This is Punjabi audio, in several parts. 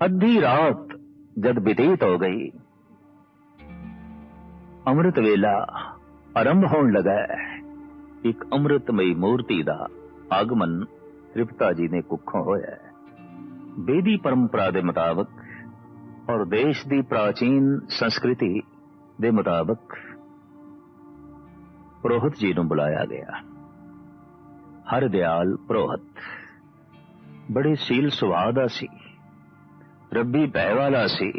ਅੱਧੀ ਰਾਤ ਜਦ ਬਤੀਤ ਹੋ ਗਈ ਅੰਮ੍ਰਿਤ ਵੇਲਾ ਆਰੰਭ ਹੋਣ ਲੱਗਾ ਹੈ। ਇੱਕ ਅੰਮ੍ਰਿਤਮਈ ਮੂਰਤੀ ਦਾ ਆਗਮਨ ਤ੍ਰਿਪਤਾ ਜੀ ਨੇ ਕੁੱਖੋਂ ਹੋਇਆ ਹੈ ਵੇਦੀ ਪਰੰਪਰਾ ਦੇ ਮੁਤਾਬਕ ਔਰ ਦੇਸ਼ ਦੀ ਪ੍ਰਾਚੀਨ ਸੰਸਕ੍ਰਿਤੀ ਦੇ ਮੁਤਾਬਕ ਪ੍ਰੋਹਤ ਜੀ ਨੂੰ ਬੁਲਾਇਆ ਗਿਆ ਹਰ ਦਿਆਲ ਪ੍ਰੋਹਤ ਬੜੇ ਸੀਲ ਸੁਭਾਅ ਦਾ ਸੀ ਰੱਬੀ ਭੈ ਵਾਲਾ ਸੀ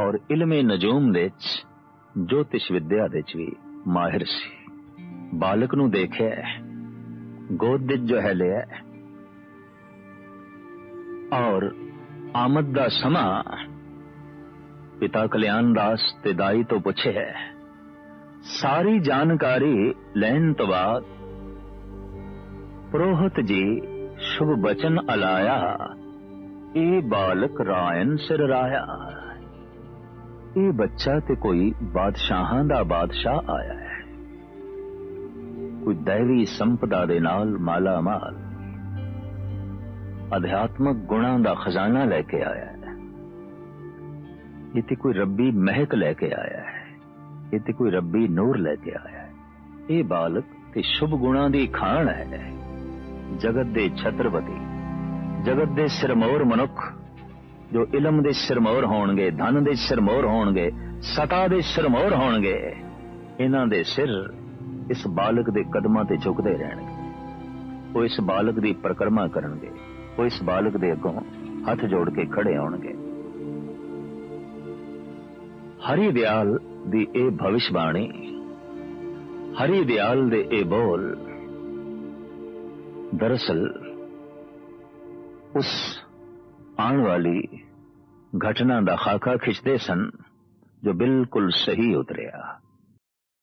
ਔਰ ਇਲਮੇ ਨਜੂਮ ਦੇ ਚ ਜੋਤਿਸ਼ ਵਿਦਿਆ ਦੇ ਚ ਵੀ ਮਾਹਿਰ ਸੀ ਬਾਲਕ ਨੂੰ ਦੇਖਿਆ ਗੋਦ ਵਿੱਚ ਜੋ ਹੈ ਲਿਆ ਔਰ ਆਮਦ ਦਾ ਸਮਾਂ ਪਿਤਾ ਕਲਿਆਣ ਦਾਸ ਤੇ ਦਾਈ ਤੋਂ ਪੁੱਛਿਆ ਸਾਰੀ ਜਾਣਕਾਰੀ ਲੈਣ ਤੋਂ ਬਾਅਦ ਪ੍ਰੋਹਤ ਜੀ ਸ਼ੁਭ ਬਚਨ ਅਲਾਇਆ ਇਹ ਬਾਲਕ ਰਾਇਨ ਸਿਰ ਰਾਇਆ ਇਹ ਬੱਚਾ ਤੇ ਕੋਈ ਬਾਦਸ਼ਾਹਾਂ ਦਾ ਬਾਦਸ਼ਾਹ ਆਇਆ ਹੈ। ਕੋਈ ਦੈਵੀ ਸੰਪਦਾ ਦੇ ਨਾਲ ਮਾਲਾ ਮਾਲ ਅਧਿਆਤਮਕ ਗੁਣਾਂ ਦਾ ਖਜ਼ਾਨਾ ਲੈ ਕੇ ਆਇਆ ਹੈ। ਇਹ ਤੇ ਕੋਈ ਰੱਬੀ ਮਹਿਕ ਲੈ ਕੇ ਆਇਆ ਹੈ। ਇਹ ਤੇ ਕੋਈ ਰੱਬੀ ਨੂਰ ਲੈ ਕੇ ਆਇਆ ਹੈ। ਇਹ ਬਾਲਕ ਤੇ ਸ਼ੁਭ ਗੁਣਾਂ ਦੀ ਖਾਣ ਹੈ। ਜਗਤ ਦੇ ਛਤਰਪਤੀ। ਜਗਤ ਦੇ ਸਿਰਮੌਰ ਮਨੁੱਖ, ਜੋ ਇਲਮ ਦੇ ਸਿਰਮੌਰ ਹੋਣਗੇ, ਧਨ ਦੇ ਸਿਰਮੌਰ ਹੋਣਗੇ, ਸਤਾ ਦੇ ਸਿਰਮੌਰ ਹੋਣਗੇ, ਇਹਨਾਂ ਦੇ ਸਿਰ ਇਸ ਬਾਲਕ ਦੇ ਕਦਮਾਂ ਤੇ ਝੁਕਦੇ ਰਹਿਣਗੇ। ਉਹ ਇਸ ਬਾਲਕ ਦੀ ਪ੍ਰਕਰਮਾ ਕਰਨਗੇ, ਉਹ ਇਸ ਬਾਲਕ ਦੇ ਅੱਗੋਂ ਹੱਥ ਜੋੜ ਕੇ ਖੜੇ ਹੋਣਗੇ। ਹਰੀ ਦਿਆਲ ਦੀ ਇਹ ਭਵਿਸ਼ਬਾਣੀ ਹਰੀ ਦਿਆਲ ਦੇ ਇਹ ਬੋਲ ਦਰਅਸਲ ਉਸ ਆਉਣ ਵਾਲੀ ਘਟਨਾ ਦਾ ਖਾਕਾ ਖਿੱਚਦੇ ਸਨ ਜੋ ਬਿਲਕੁਲ ਸਹੀ ਉਤਰਿਆ।